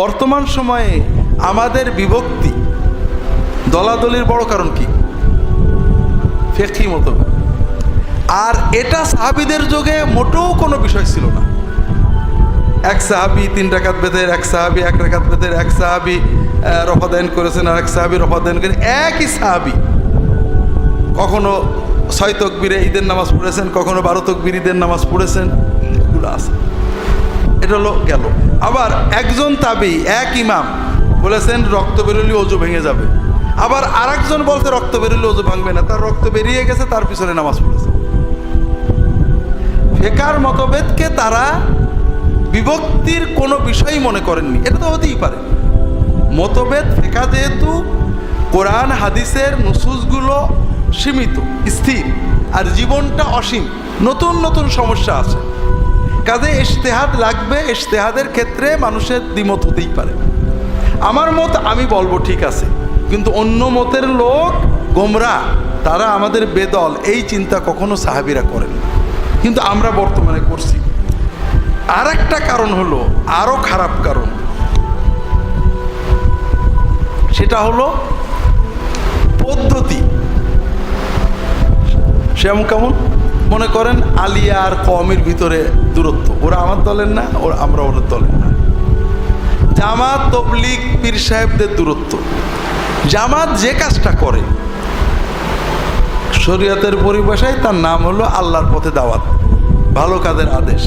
বর্তমান সময়ে আমাদের বিভক্তি দলাদলির বড় কারণ কি? ফেকি মতো। আর এটা সাহাবিদের যুগে মোটেও কোনো বিষয় ছিল না। এক সাহাবি তিন রাকাত বেদের এক সাহাবি এক রাকাত বেদের এক সাহাবি রফাদায়ন করেছেন আর এক সাহাবি রফাদায়ন করেন একই সাহাবি। কখনো ছয় তকবিরে ঈদের নামাজ পড়েছেন, কখনো বারো তকবির ঈদের নামাজ পড়েছেন, এগুলো আছে। এটা হলো গেল। আবার একজন তাবি, এক ইমাম, বলেছেন রক্ত বেরোলে অজু ভেঙে যাবে। আবার আরেকজন বলতে রক্ত বেরোলে অজু ভাঙবে না, তার রক্ত বেরিয়ে গেছে, তার পিছনে নামাজ পড়েছে। ফেকার মতভেদকে তারা বিভক্তির কোনো বিষয়ই মনে করেননি। এটা তো হতেই পারে। মতভেদ ফেকা যেহেতু, কোরআন, হাদিসের নুসুসগুলো সীমিত, স্থির, আর জীবনটা অসীম। নতুন নতুন সমস্যা আছে। কাজে ইশতেহাদ লাগবে, ইশতেহাদের ক্ষেত্রে মানুষের দ্বিমত হতেই পারে। আমার মত আমি বলব ঠিক আছে, কিন্তু অন্য মতের লোক, গোমরা, তারা আমাদের বেদল, এই চিন্তা কখনো সাহাবিরা করেন কিন্তু আমরা বর্তমানে করছি। আর একটা কারণ হলো, আরও খারাপ কারণ। সেটা হলো পদ্ধতি। সেমন কেমন? মনে করেন আলিয়া আর কমের ভিতরে দূরত্ব। ওরা আমার দলের না, ওরা, আমরা ওদের দলের না। জামাত, তবলিগ, পীর সাহেবদের দূরত্ব। জামাত যে কাজটা করে, শরীয়তের পরিভাষায় তার নাম হলো আল্লাহর পথে দাওয়াত। ভালো কাজের আদেশ,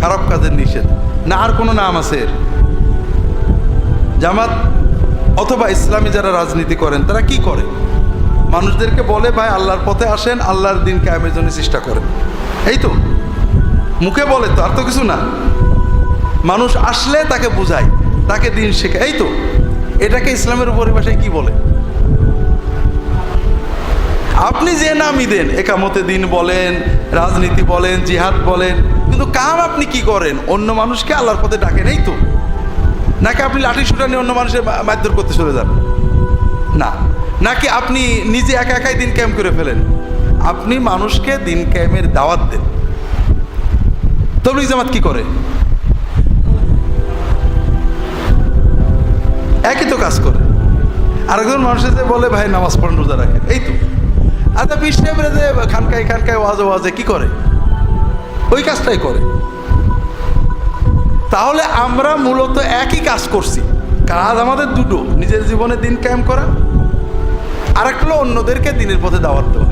খারাপ কাজের নিষেধ। না, আর কোনো নাম আছে এর। জামাত অথবা ইসলামী যারা রাজনীতি করেন, তারা কি করে? মানুষদেরকে বলে, ভাই, আল্লাহর পথে আসেন, আল্লাহর দিন কায়েমের জন্য চেষ্টা করেন। এই তো, মুখে বলে তো, আর তো কিছু না। মানুষ আসলে তাকে বোঝায়, তাকে দিন শেখায়। এই তো, এটাকে ইসলামের পরিভাষায় কি বলে? আপনি যে নামই দেন, একামতে দিন বলেন, রাজনীতি বলেন, জিহাদ বলেন, কিন্তু কাম আপনি কি করেন? অন্য মানুষকে আল্লাহর পথে ডাকেন, এই তো। নাকি আপনি লাঠি সুটা নিয়ে অন্য মানুষের মা- মারধর করতে চলে যান? না। নাকি আপনি নিজে একা একাই দিন ক্যাম্প করে ফেলেন? আপনি মানুষকে দিন ক্যাম্পের দাওয়াত দেন। তবলিগ জামাত কি করে? একই তো কাজ করে। আরেকজন মানুষের যে বলে, ভাই, নামাজ পড়েন রোজা রাখেন। এই তো। আচ্ছা বিশ সাহেবরা যে খানকায় খানকায় ওয়াজে ওয়াজে কি করে? ওই কাজটাই করে। তাহলে আমরা মূলত একই কাজ করছি। কাজ আমাদের দুটো, নিজের জীবনে দিন কায়েম করা আর একটা অন্যদেরকে দিনের পথে দাওয়াত দেওয়া।